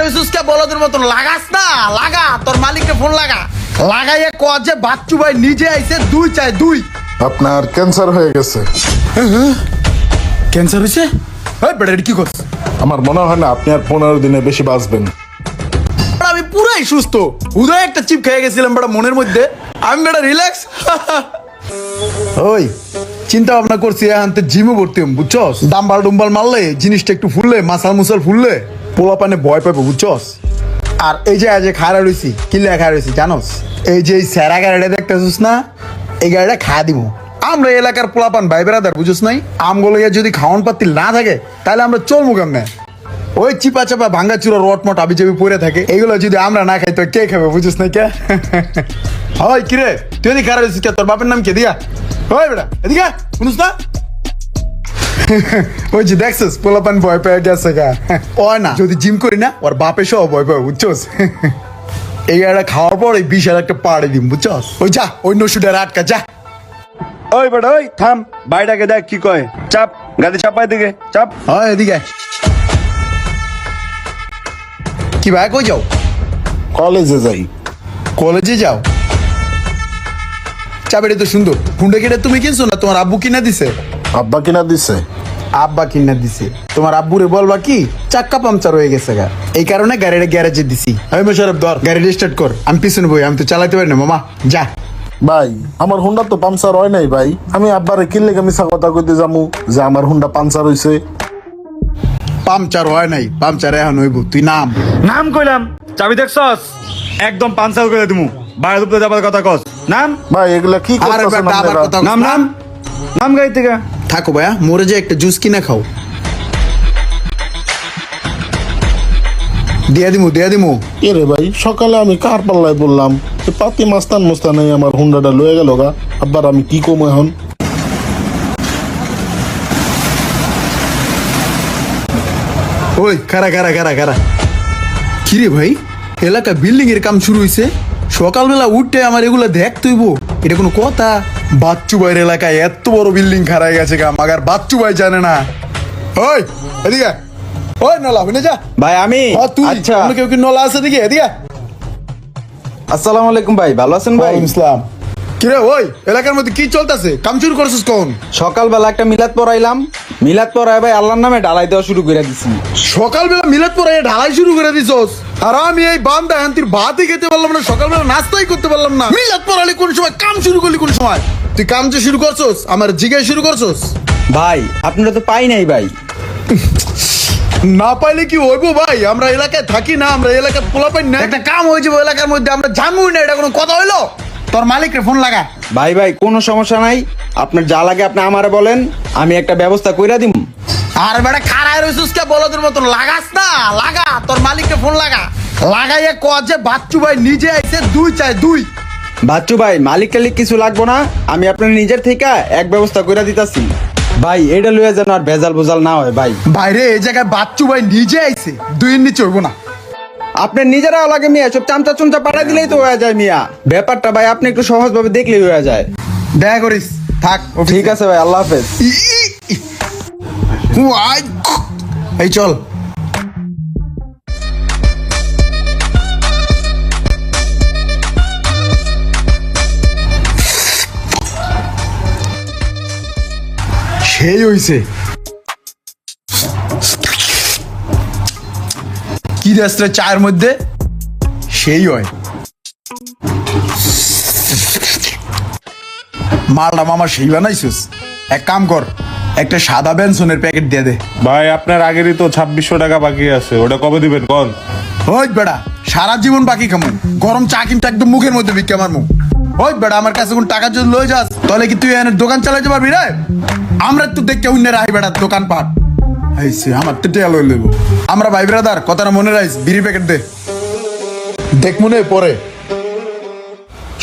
রইছিস কে বলদের মতন লাগাস না লাগা তোর মালিককে ফোন লাগা। লাগাইয়ে ক যে বাচ্চু ভাই নিজে আইছে দুই চাই দুই। আপনার ক্যান্সার হয়ে গেছে। ক্যান্সার হইছে এই বেটা কি করছ? আমার মনে হয় না আপনি আর পনেরো দিনে বেশি বাঁচবেন। আমি পুরাই সুস্থ। উদয় একটা চিপ খেয়ে গেছিলাম বেটা মনের মধ্যে। আমি বেটা রিল্যাক্স ওই চিন্তা ভাবনা করছি এখন জিমে ভর্তি হম বুঝছস? ডাম্বাল ডুম্বাল মারলে জিনিসটা একটু ফুললে মাসাল মুসাল ফুললে। পোলা পানে ভয় পাবে বুঝছস? আর এই যে আজ খাড়া রয়েছি কি লেখা রয়েছি জানোস? এই যে এই স্যারা গাড়িটা দেখতেছিস না, এই গাড়িটা খাওয়া দিব। আমরা এলাকার পোলাপান ভাই বেড়াদার বুঝছ নাই? আমগুলো যদি খাওয়ান পাতি না থাকে, তাহলে আমরা চলবো কেমনে? ওই চিপা চাপা ভাঙ্গা চুরা রট মট আবি যাবি পরে থাকে এগুলো যদি আমরা না খাই, তো কে খাবে বুঝিস না কে? হয় কিরে, তুই এদিকে খারাপ? তোর বাপের নাম কে? দিয়া ওই বেটা, এদিকে শুনুস না? ওই যে দেখছিস পোলাপান ভয় পেয়ে গেছে গা। ওই না। যদি জিম করি না ওর বাপে সহ ভয় পাবে বুঝছস? এই একটা খাওয়ার পর এই বিশাল একটা পাড়ে দিম বুঝছস? ওই যা ওই নসুডের আটকা যা। ওই বেটা ওই থাম। বাইটাকে দেখ কি কয়। চাপ গাড়ি চাপাই দিকে চাপ। হয় এদিকে। কি ভাই কই যাও? কলেজে যাই। কলেজে যাও? চাবিটা তো সুন্দর। হুন্ডা কেটে তুমি কিনছো না? তোমার আব্বু কিনা দিছে? আব্বা কিনা দিছে। আব্বা কিনা দিছে। তোমার আব্বুরে বলবা কি চাক্কা পাংচার হয়ে গেছে গা। এই কারণে গাড়িটা গ্যারেজে দিছি। আমি মোশারফ ধর। গাড়িটা স্টার্ট কর আমি পিছনে বই আমি তো চালাতে পারি না মামা যা। ভাই আমার হুন্ডা তো পাঞ্চার হয় নাই ভাই। আমি আব্বারে কিনলে আমি কথা কইতে যামু যে আমার হুন্ডা পাঞ্চার হইছে। পাংচার হয় নাই পাংচার এখন হইব তুই নাম। নাম কইলাম চাবি দেখছস? একদম পাঞ্চাল করে দিমু। বাইরে দুপুরে যাবার কথা কস। নাম? ভাই এগুলা কি? কথা নাম নাম? নাম গাড়ি থেকে। থাকো ভাইয়া মরে যে একটা জুস কিনা খাও। দিয়া দিমু দিয়া দিমু। এ রে ভাই সকালে আমি কার পাল্লায় বললাম? পাতি মাস্তান আমার হুন্ডাটা লয়ে গেল গা। আব্বার আমি কি কম এখন? ওই খারা খারা খারা খারা কিরে ভাই এলাকা বিল্ডিং এর কাম শুরু হইছে। সকালবেলা উঠতে আমার এগুলা দেখ তুইব এটা কোনো কথা? বাচ্চু ভাইয়ের এলাকায় এত বড় বিল্ডিং খারাই গেছে গা মাগার বাচ্চু ভাই জানে না। ওই এদিকে ওই নলা হইনে যা। ভাই আমি ও তুই আচ্ছা। অন্য কেউ কি নলা আছে এদিকে এদিকে আসসালামু আলাইকুম ভাই ভালো আছেন ভাই? ইসলাম কিরে ওই এলাকার মধ্যে কি চলতেছে? কাম শুরু করছিস কোন সকালবেলা একটা মিলাদ পড়াইলাম। মিলাদ পড়াই ভাই আল্লাহর নামে ডালাই দেওয়া শুরু করে দিছি। সকালবেলা মিলাদ পরে ঢালাই শুরু করে দিছস? আর আমি এই বান্দা হান্তির ভাতই খেতে পারলাম না সকালবেলা নাস্তাই করতে পারলাম না। মিলাদ পড়ালে কোন সময় কাম শুরু করলি কোন সময়? তুই কাম যে শুরু করছস আমার জিগাই শুরু করছস? ভাই আপনারা তো পাই নাই ভাই। না পাইলে কি হইবো ভাই? আমরা এলাকায় থাকি না আমরা এলাকায় পোলা পাই না একটা কাম হয়ে যাব এলাকার মধ্যে আমরা জানবই না এটা কোনো কথা হইল? তোর মালিকরে ফোন লাগা। ভাই ভাই কোনো সমস্যা নাই। আপনার যা লাগে আপনি আমারে বলেন আমি একটা ব্যবস্থা কইরা দিম। আর বেটা খারায় রইছিস কে? বলদের মতন লাগাস না লাগা। তোর মালিককে ফোন লাগা। লাগাইয়া ক যে বাচ্চু ভাই নিজে আইছে দুই চাই দুই। বাচ্চু ভাই মালিক টালিক কিছু লাগবো না? আমি আপনার নিজের থেকে এক ব্যবস্থা করে দিতাছি। ভাই এটা লইয়া যেন আর ভেজাল ভুজাল না হয় ভাই। বাইরে এই জায়গায় বাচ্চু ভাই নিজে আইছে দুইয়ের নিচে হইব না। আপনার নিজেরাও লাগে মিয়া সব চামচা চুমচা পাঠাই দিলেই তো হয়ে যায় মিয়া। ব্যাপারটা ভাই আপনি একটু সহজভাবে দেখলেই হয়ে যায়। দেখা করিস থাক ঠিক আছে ভাই আল্লাহ হাফেজ। এই চল। সেই হইছে। কি রাস্তা চায়ের মধ্যে? সেই হয়। মালটা মামা সেই বানাইছিস। এক কাম কর একটা সাদা বেনসনের প্যাকেট দিয়ে দে। ভাই আপনার আগেরই তো ছাব্বিশশো টাকা বাকি আছে ওটা কবে দিবেন? কন ওই বেড়া সারা জীবন বাকি খামু গরম চা কিন্তু একদম মুখের মধ্যে বিক্রি আমার মুখ। ওই বেড়া আমার কাছে কোন টাকা যদি লয়ে যাস তাহলে কি তুই এনে দোকান চালাইতে পারবি রে? আমরা তো দেখতে অন্য রাহি বেড়া দোকান পাট। আইসি, আমার তো আমরা ভাই ব্রাদার, কথাটা মনে রাখিস, বিড়ি প্যাকেট দে। দেখ মনে পরে।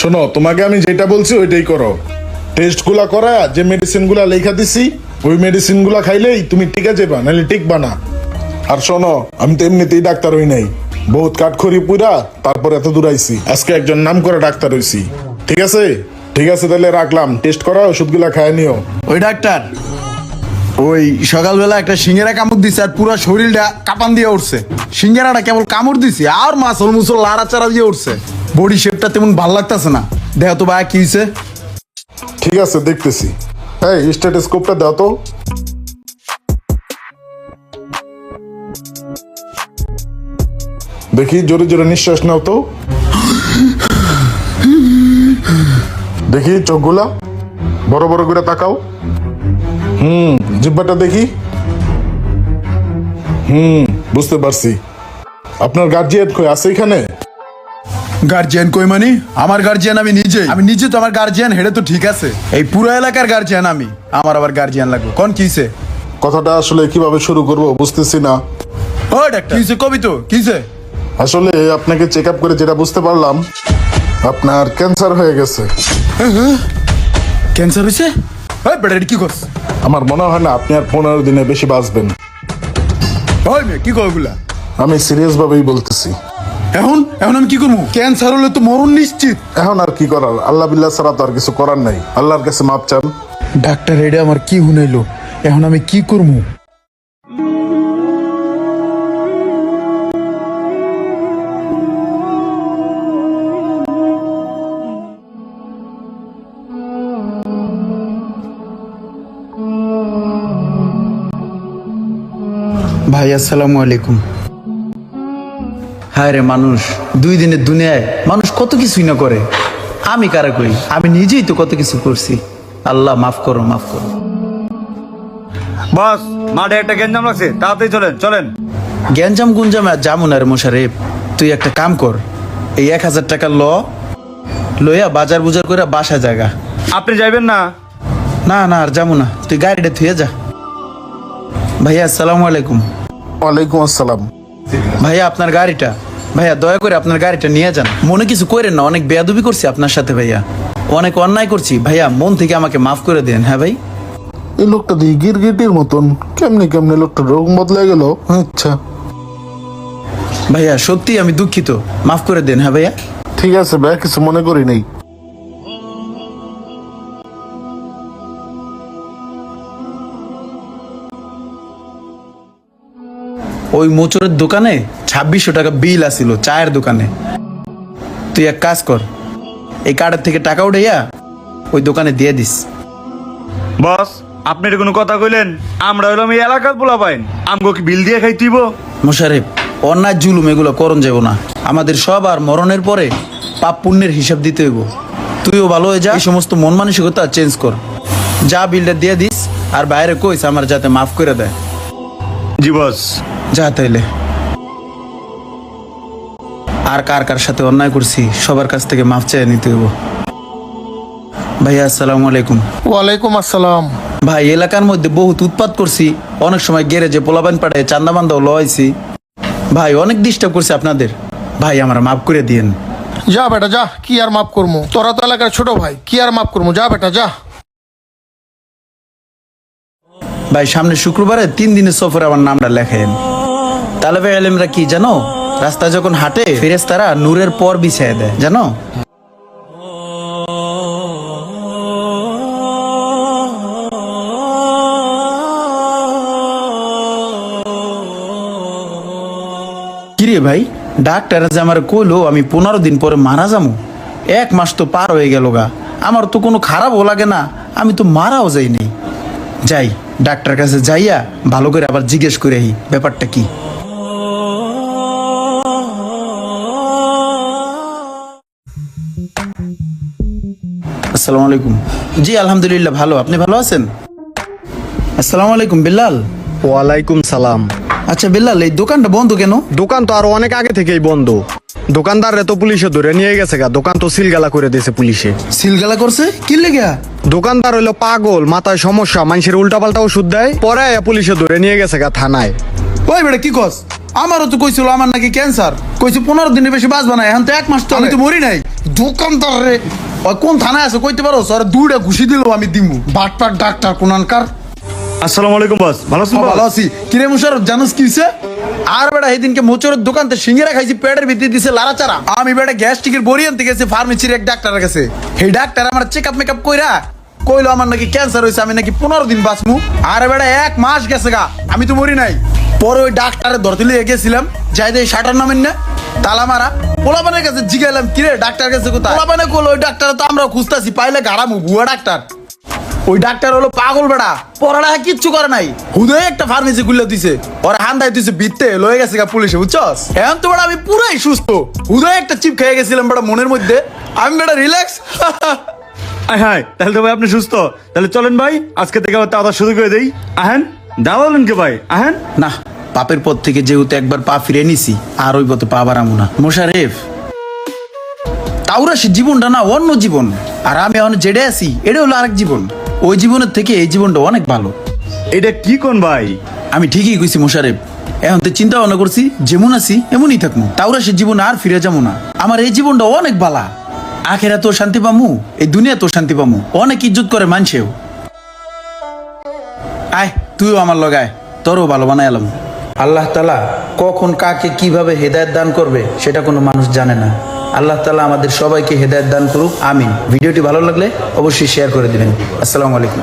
শোনো, তোমাকে আমি যেটা বলছি ওইটাই করো। টেস্টগুলা করা যে মেডিসিনগুলা লেখা দিছি, ওই মেডিসিনগুলা খাইলেই তুমি টিকে যাবা নাহলে টিকবা না। আর শোনো, আমি তো এমনিতেই ডাক্তার হই নাই। বহুত কাঠখড়ি পুরা তারপর এত দূর আইছি। আজকে একজন নাম করে ডাক্তার হইছি। ঠিক আছে? ঠিক আছে তাহলে রাখলাম। টেস্ট করা ওষুধগুলা খায় নিও। ওই ডাক্তার ওই সকালবেলা একটা সিঙ্গেরা কামড় দিছে আর পুরো শরীরটা কাপান দিয়ে উঠছে। সিঙ্গেরাটা কেবল কামড় দিছে আর মাসল মুসল লাড়াচাড়া দিয়ে উঠছে। বডি শেপটা তেমন ভালো লাগতেছে না। দেখ তো ভাই কি হয়েছে ঠিক আছে দেখতেছি। এই স্ট্যাটাস্কোপটা দাও তো। দেখি জোরে জোরে নিঃশ্বাস নাও তো। দেখি চোখগুলা। বড় বড় করে তাকাও। হুম জিব্বাটা দেখি। হুম বুঝতে পারছি। আপনার গার্জিয়ান কই? আছে এখানে? গার্জিয়ান কই মানে? আমার গার্জিয়ান আমি নিজে। আমি নিজে তো আমার গার্জিয়ান হেডে তো ঠিক আছে। এই পুরো এলাকার গার্জিয়ান আমি। আমার আবার গার্জিয়ান লাগবে। কোন কিসে কথাটা আসলে কীভাবে শুরু করব বুঝতেছি না। ও ডাক্তার কিসে কবি তো কিসে আসলে আপনাকে চেক আপ করে যেটা বুঝতে পারলাম আপনার ক্যান্সার হয়ে গেছে। ক্যান্সার হয়েছে ওই বেটা কি করছ আমার মনে হয় না আপনি আর পনেরো দিনে বেশি বাঁচবেন। ওই মেয়ে কি কয় ওগুলা? আমি সিরিয়াস ভাবেই বলতেছি। এখন? এখন আমি কি করব? ক্যান্সার হলে তো মরণ নিশ্চিত। এখন আর কি করার? আল্লাহ বিল্লাহ ছাড়া তো আর কিছু করার নাই। আল্লাহর কাছে মাপ চান। ডাক্তার এটা আমার কি হুনাইলো এখন আমি কি করব? ভাই আসসালামু আলাইকুম। হায় রে মানুষ দুই দিনের দুনিয়ায় মানুষ কত কিছুই না করে। আমি কারা করি? আমি নিজেই তো কত কিছু করছি। আল্লাহ মাফ করো মাফ করো। বস মাঠে একটা গেঞ্জাম লাগছে তাড়াতাড়ি চলেন চলেন। গ্যাঞ্জাম গুঞ্জাম আর যামুন আর মোশারেফ তুই একটা কাম কর। এই এক হাজার টাকা ল লইয়া বাজার বুজার করে বাসা জায়গা আপনি যাইবেন না? না না আর যাব না। তুই গাড়িটা থুয়ে যা। ভাইয়া আসসালামু আলাইকুম। ওয়ালাইকুম আসসালাম। ভাইয়া আপনার গাড়িটা। ভাইয়া দয়া করে আপনার গাড়িটা নিয়ে যান। মনে কিছু করেন না অনেক বেয়াদবি করছি আপনার সাথে ভাইয়া। অনেক অন্যায় করছি। ভাইয়া মন থেকে আমাকে মাফ করে দেন হ্যাঁ ভাই? এই লোকটা দিয়ে গিরগিটির মতন কেমনে কেমনে লোকটা রোগ বদলে গেল? আচ্ছা। ভাইয়া সত্যি আমি দুঃখিত। মাফ করে দেন হ্যাঁ ভাইয়া? ঠিক আছে ভাইয়া কিছু মনে করি নেই। ওই মোচরের দোকানে ছাব্বিশশো টাকা বিল আসিল চায়ের দোকানে। তুই এক কাজ কর এই কার্ডের থেকে টাকা উঠাইয়া ওই দোকানে দিয়ে দিস। বস আপনি কোনো কথা কইলেন? আমরা হইলাম এই এলাকার পোলা পাইন আমগো কি বিল দিয়ে খাইতিব মোশারেফ অন্যায় জুলুম এগুলো করণ যাব না। আমাদের সব আর মরণের পরে পাপ পুণ্যের হিসাব দিতে হইব। তুইও ভালো হয়ে যা এই সমস্ত মন মানসিকতা চেঞ্জ কর। যা বিলটা দিয়ে দিস আর বাইরে কইস আমার যাতে মাফ করে দেয়। জি বস। যা তাইলে। আর কার কার সাথে অন্যায় করছি সবার কাছ থেকে মাফ চেয়ে নিতে হইব। ভাইয়া আসসালামু আলাইকুম। ওয়ালাইকুম আসসালাম। ভাই এলাকার মধ্যে বহুত উৎপাত করছি। অনেক সময় গ্যারেজে পাড়ায় চান্দা বান্দাও লওয়াইছি। ভাই অনেক ডিস্টার্ব করছি আপনাদের। ভাই আমার মাফ করে দিয়েন। যা বেটা যা কি আর মাফ করব তোরা তো এলাকার ছোট ভাই কি আর মাফ করব যা বেটা যা। ভাই সামনে শুক্রবারে তিন দিনের সফরে আমার নামটা লেখেন তালেবে আলেমরা কি জানো? রাস্তায় যখন হাঁটে ফেরেস্তারা নূরের পর বিছায় দেয়, জানো? কিরে ভাই, ডাক্তার যে আমার কইলো, আমি পনেরো দিন পরে মারা যাব। এক মাস তো পার হয়ে গেল গা। আমার তো কোনো খারাপও লাগে না, আমি তো মারাও যাইনি যাই, ডাক্তার কাছে যাইয়া ভালো করে আবার জিজ্ঞেস করে আহি, ব্যাপারটা কি? আসসালামু আলাইকুম। জি আলহামদুলিল্লাহ ভালো। আপনি ভালো আছেন? আসসালামু আলাইকুম বিল্লাল। ওয়ালাইকুম সালাম। আচ্ছা বিল্লাল এই দোকানটা বন্ধ কেন? দোকান তো আরও অনেক আগে থেকেই বন্ধ। দোকানদার তো পুলিশে ধরে নিয়ে গেছে গা। দোকান তো সিলগালা করে দিয়েছে পুলিশে। সিলগালা করছে? কি লেগে? দোকানদার হইল পাগল মাথায় সমস্যা মানুষের উল্টাপাল্টা ওষুধ দেয় পরে আয়া পুলিশে ধরে নিয়ে গেছে গা থানায়। ওই বেটা কি কস? আমারও তো কইছিল আমার নাকি ক্যান্সার। কইছে পনেরো দিনের বেশি বাঁচবা না এখন তো এক মাস তো আমি তো মরি নাই। দোকানদার রে! ওই কোন থানায় আছে কইতে পারো? স্যার দুইটা ঘুষি দিলেও আমি দিমু। বাটপাট ডাক্তার কোনানকার। আসসালামু আলাইকুম বস। ভালো আছেন ভালো আছি। কিরে মুশার জানোস কি হইছে? আর বেটা সেদিনকে মোচরের দোকানতে সিঙ্গেরা খাইছি পেটের ভিতরে দিছে লাড়াচাড়া। আমি বেটা গ্যাস্ট্রিকের বড়ি আনতে গেছি ফার্মেসির এক ডাক্তারের কাছে। এই ডাক্তার আমার চেক আপ মেকআপ কইরা কইলো আমার নাকি ক্যান্সার হয়েছে আমি নাকি পনেরো দিন বাঁচমু। আরে বেটা এক মাস গেছে গা আমি তো মরি নাই। পরে ওই ডাক্তারের ধরতে লিয়ে গেছিলাম যাই দিয়ে শাটার নামেন না। তালা মারা পোলাপানের কাছে জিগাইলাম কিরে ডাক্তার কাছে কোথায়? পোলাপানে ওই ডাক্তার তো আমরা খুঁজতাছি পাইলে গাড়ামু ভুয়া ডাক্তার। ওই ডাক্তার হলো পাগল বেড়া পড়ালেখা কিচ্ছু করে নাই। হুদয় একটা ফার্মেসি খুলে দিছে ওরা হান্দাই দিছে বিত্তে লয়ে গেছে গা পুলিশে বুঝছস? এখন তো বেড়া আমি পুরাই সুস্থ। হুদয় একটা চিপ খেয়ে গেছিলাম বেড়া মনের মধ্যে আমি বেড়া রিল্যাক্স আয় হায় তাহলে তো ভাই আপনি সুস্থ। তাহলে চলেন ভাই আজকে থেকে আবার তাড়াতাড়ি শুরু করে দেই। আহেন দাঁড়ালেন কে ভাই? আহেন? না। পাপের পথ থেকে যেহেতু একবার পা ফিরে নিছি আর ওই পথে পা বাড়ামো না। মোশারেফ তাওরা সে জীবনটা না অন্য জীবন আর আমি এখন জেডে আছি এটা হলো আরেক জীবন। ওই জীবনের থেকে এই জীবনটা অনেক ভালো। এটা কি কোন ভাই? আমি ঠিকই কইছি মোশারেফ এখন তো চিন্তা ভাবনা করছি যেমন আছি এমনই থাকব তাওরা সে জীবন আর ফিরে যাব না। আমার এই জীবনটা অনেক বালা। আখেরা তো শান্তি পামু এই দুনিয়া তো শান্তি পামু। অনেক ইজ্জত করে মানছেও আয় তুইও আমার লগায় তোরও ভালো বানাই এলাম আল্লাহ তালা কখন কাকে কীভাবে হেদায়ত দান করবে সেটা কোনো মানুষ জানে না। আল্লাহ তালা আমাদের সবাইকে হেদায়ত দান করুক, আমিন। ভিডিওটি ভালো লাগলে অবশ্যই শেয়ার করে দিবেন। আসসালামু আলাইকুম।